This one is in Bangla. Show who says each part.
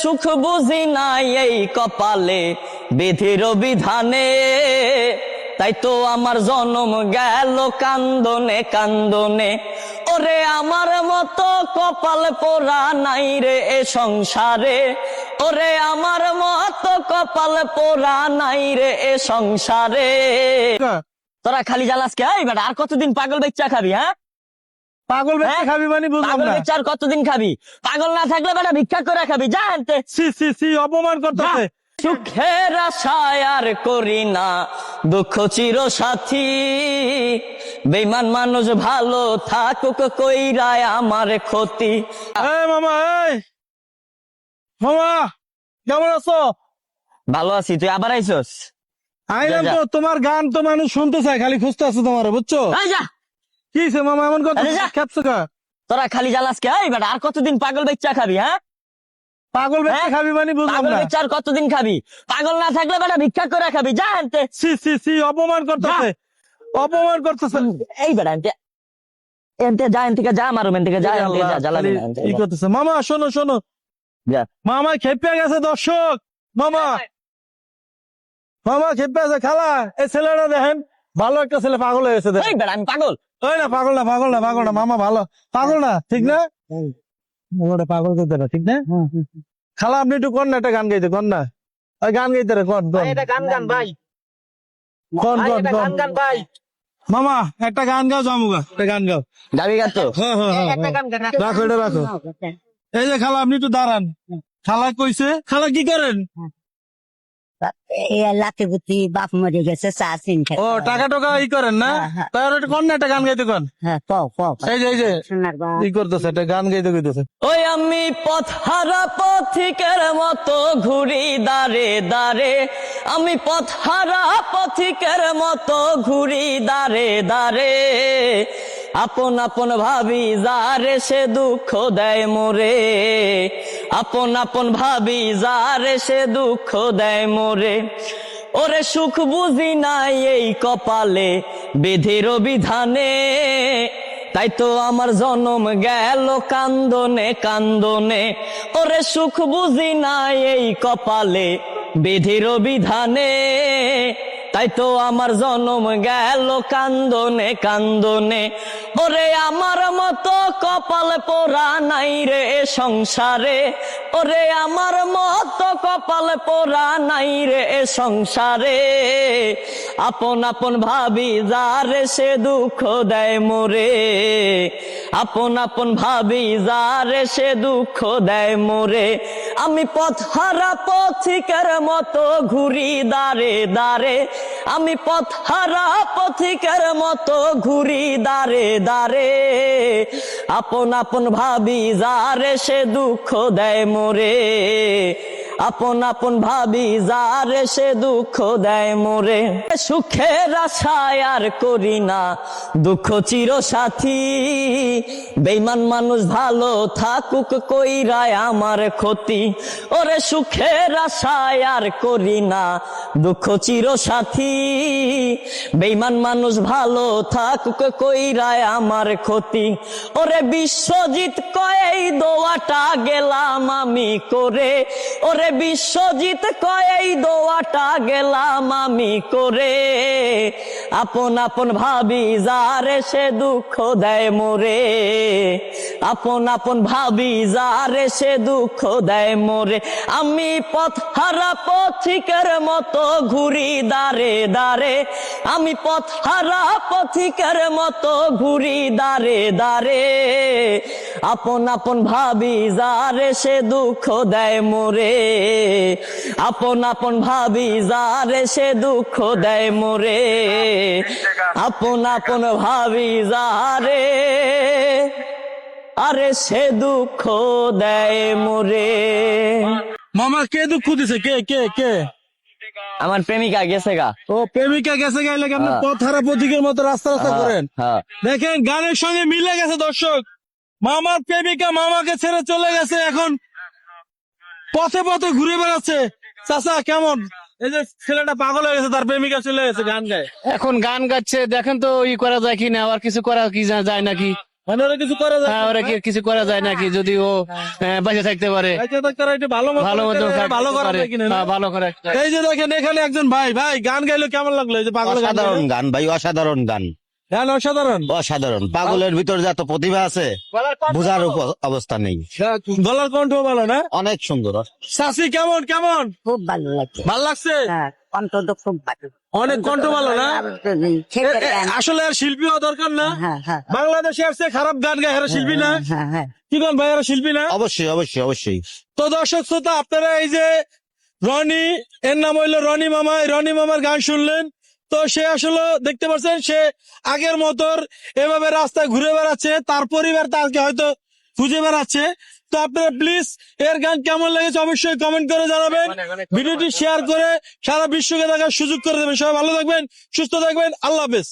Speaker 1: সুখ বুঝি নাই এই কপালে। বিধির বিধানে তাই তো আমার জনম গেল কান্দনে কান্দনে। ওরে আমার মতো কপাল পোড়া নাই রে এ সংসারে। ওরে আমার মতো কপাল পোড়া নাই রে এ সংসারে। তোরা খালি জ্বালাস কে? বেটা আর কতদিন পাগল বেচ্চা খাবি হ্যাঁ?
Speaker 2: পাগল ব্যক্তি
Speaker 1: হ্যাঁ?
Speaker 2: খাবি মানে বুঝলাম না।
Speaker 1: বেচ্চা আর কতদিন খাবি? পাগল না থাকলে বেটা ভিক্ষা করে খাবি আনতে।
Speaker 2: সি সি সি অপমান করতেছে।
Speaker 1: সুখের আশায় আর করি না দুঃখ চির সাথী। বেমান মানুষ ভালো থাকুক কইরায় আমার ক্ষতি।
Speaker 2: মামা এই। মামা কেমন আছো?
Speaker 1: ভালো আছি তুই আবার আইসস?
Speaker 2: আইলাম। তো তোমার গান তো মানুষ শুনতে চায় খালি খুঁজতে আছে তোমার বুঝছ?
Speaker 1: যা।
Speaker 2: কি হইছে মামা এমন কথা?
Speaker 1: আরে যা।
Speaker 2: খেপছো কা?
Speaker 1: তোরা খালি জ্বালাস কে? এই বেটা আর কতদিন পাগল বেচ্চা খাবি হ্যাঁ?
Speaker 2: পাগল ব্যক্তি
Speaker 1: হ্যাঁ?
Speaker 2: খাবি মানে বুঝলাম
Speaker 1: পাগল
Speaker 2: না।
Speaker 1: বেচ্চা আর কতদিন খাবি? পাগল না থাকলে বেটা ভিক্ষা করে খাবি যা আনতে।
Speaker 2: সি সি সি অপমান করতেছে। অপমান করতেছে।
Speaker 1: এই বেটা আনতে। এনতে যা এন থেকে যা আমার রুমেন থেকে যা এন থেকে যা জ্বালাবি না,
Speaker 2: কি
Speaker 1: যা।
Speaker 2: করতেছে। মামা শোনো শোনো।
Speaker 1: যা।
Speaker 2: মামা খেপে গেছে দর্শক। মামা। মামা খেপে আছে খালা। এই ছেলেটা দেখেন ভালো একটা ছেলে পাগল হয়েছে দেখেন।
Speaker 1: এই বেটা আমি পাগল।
Speaker 2: ওই না পাগল না পাগল না পাগল না মামা ভালো। পাগল না ঠিক না? ওটা পাগল করতে না ঠিক না? খালা আপনি একটু কর না একটা গান গাইতে কর না? ওই গান গাইতে রে কর কর
Speaker 3: গান গান ভাই।
Speaker 2: কর কর
Speaker 3: গান গান ভাই।
Speaker 2: মামা একটা গান গাও জামুগা একটা গান গাও।
Speaker 1: যাবি গা তো।
Speaker 2: হ্যাঁ হ্যাঁ হ্যাঁ
Speaker 3: একটা গান গান
Speaker 2: রাখো এটা রাখো। এই যে খালা আপনি একটু দাঁড়ান। খালা কইছে খালা কি করেন?
Speaker 3: লাতে গুতি বাপ মরে গেছে চা চিন
Speaker 2: ও টাকা টাকা ই করেন না। তার একটা না একটা গান গাইতে কর
Speaker 3: কও কও
Speaker 2: এই যে এই যে ই করতেছে একটা গান গাইতে কইতেছে।
Speaker 1: ওই আমি পথ হারা পথিকের মতো ঘুরি দাঁড়ে দাঁড়ে আমি পথ হারা পথিকের মতো ঘুরি দাঁড়ে দাঁড়ে আপন আপন ভাবি, যারে সে দুঃখ দেয় মোরে। আপন আপন ভাবি, যারে সে দুঃখ দেয় মোরে। ওরে সুখ বুঝি নাই এই কপালে, বিধির বিধানে। তাই তো আমার জনম গেল কান্দনে কান্দনে। ওরে সুখ বুঝি নাই এই কপালে, বিধির বিধানে। তাই তো আমার জনম গেল কান্দনে কান্দনে। ওরে আমার মতো কপাল পোড়া নাই রে সংসারে। ওরে আমার মতো কপাল পোড়া নাই রে সংসারে। আপন আপন ভাবি যারে সে দুঃখ দেয় মোরে। আপন আপন ভাবি যারে সে দুঃখ দেয় মোরে। আমি পথ হারা পথিকের মতো ঘুরি দারে দারে আমি পথ হারা পথিকের মতো ঘুরি দারে দারে আপন আপন ভাবি যারে সে দুঃখ দেয় মোরে। আপন আপন ভাবি, যারে সে দুঃখ দেয় মোরে। সুখের আশায় আর করি না, দুঃখ চির সাথী। বেইমান মানুষ ভালো থাকুক কইরায় আমার ক্ষতি। ওরে সুখের আশায় আর করি না, দুঃখ চির সাথী। বেইমান মানুষ ভালো থাকুক কইরায় আমার ক্ষতি। ওরে বিশ্বজিৎ কয়েই দোয়াটা গেলাম আমি করে। ওরে বিশ্বজিৎ কয়েই দোয়াটা গেলাম আমি করে। আপন আপন ভাবি যারে সে দুঃখ দেয় মোরে। আপন আপন ভাবি যারে সে দুঃখ দেয় মোরে। আমি পথ হারা পথিকের মতো ঘুরি দাঁড়ে দাঁড়ে আমি পথ হারা পথিকের মতো ঘুরি দাঁড়ে দাঁড়ে আপন আপন ভাবি যারে সে দুঃখ দেয় মোরে। আপন আপন ভাবি যারে সে দুঃখ দেয় মোরে। আপন আপন ভাবি যারে আরে সে দুঃখ দেয় মোরে।
Speaker 2: মামা কে দুঃখ দিছে? কে কে কে?
Speaker 1: আমার প্রেমিকা গেছে গা।
Speaker 2: ও প্রেমিকা গেছে গাইলে আপনি
Speaker 1: হ্যাঁ।
Speaker 2: পথ হারা প্রতীকের মতো রাস্তা রাস্তা করেন।
Speaker 1: হ্যাঁ।
Speaker 2: দেখেন গানের সঙ্গে মিলে গেছে দর্শক। মামার প্রেমিকা মামাকে ছেড়ে চলে গেছে এখন পথে পথে ঘুরে বেড়াচ্ছে। চাচা কেমন? এই যে ছেলেটা পাগল হয়ে গেছে তার প্রেমিকা চলে গেছে গান গায়।
Speaker 4: এখন গান গাচ্ছে দেখেন তো ই করা যায় কি না আবার কিছু করা কি যায় নাকি?
Speaker 2: মানে কিছু করে যায়
Speaker 4: হ্যাঁ ওরা কি কিছু করা যায় নাকি যদি ও বেঁচে থাকতে পারে?
Speaker 2: ভালো
Speaker 4: ভালো
Speaker 2: ভালো?
Speaker 4: হ্যাঁ, ভালো করে।
Speaker 2: এই যে দেখেন এখানে একজন ভাই ভাই গান গাইলো কেমন লাগল? এই যে পাগল গান
Speaker 5: অসাধারণ গান ভাই অসাধারণ গান।
Speaker 2: গান অসাধারণ।
Speaker 5: অসাধারণ। পাগলের ভিতর যত প্রতিভা আছে বোঝার অবস্থা নেই।
Speaker 2: গলার কণ্ঠ ভালো না?
Speaker 5: অনেক সুন্দর।
Speaker 2: সাসি কেমন কেমন?
Speaker 3: খুব ভালো লাগছে।
Speaker 2: ভালো লাগছে?
Speaker 3: হ্যাঁ কণ্ঠ তো খুব ভালো।
Speaker 2: অনেক কণ্ঠ ভালো না?
Speaker 3: গান।
Speaker 2: আসলে আর শিল্পী হওয়া দরকার না?
Speaker 3: হ্যাঁ হ্যাঁ
Speaker 2: বাংলাদেশে আসছে খারাপ গান গায় এরা শিল্পী না?
Speaker 3: হ্যাঁ হ্যাঁ
Speaker 2: কি কোন ভাই এরা শিল্পী না?
Speaker 5: অবশ্যই অবশ্যই অবশ্যই।
Speaker 2: তো দর্শক শ্রোতা আপনারা এই যে রনি এর নাম হইল রনি মামা রনি মামার গান শুনলেন। তো সে আসলে দেখতে পাচ্ছেন সে আগের মতোর এভাবে রাস্তায় ঘুরে বেড়াচ্ছে তার পরিবার তাকে হয়তো খুঁজে বেড়াচ্ছে। তো আপনারা প্লিজ এর গান কেমন লেগেছে অবশ্যই কমেন্ট করে জানাবেন। ভিডিওটি শেয়ার করে সারা বিশ্বকে দেখার সুযোগ করে দেবেন। সবাই ভালো থাকবেন সুস্থ থাকবেন। আল্লাহ হাফেজ।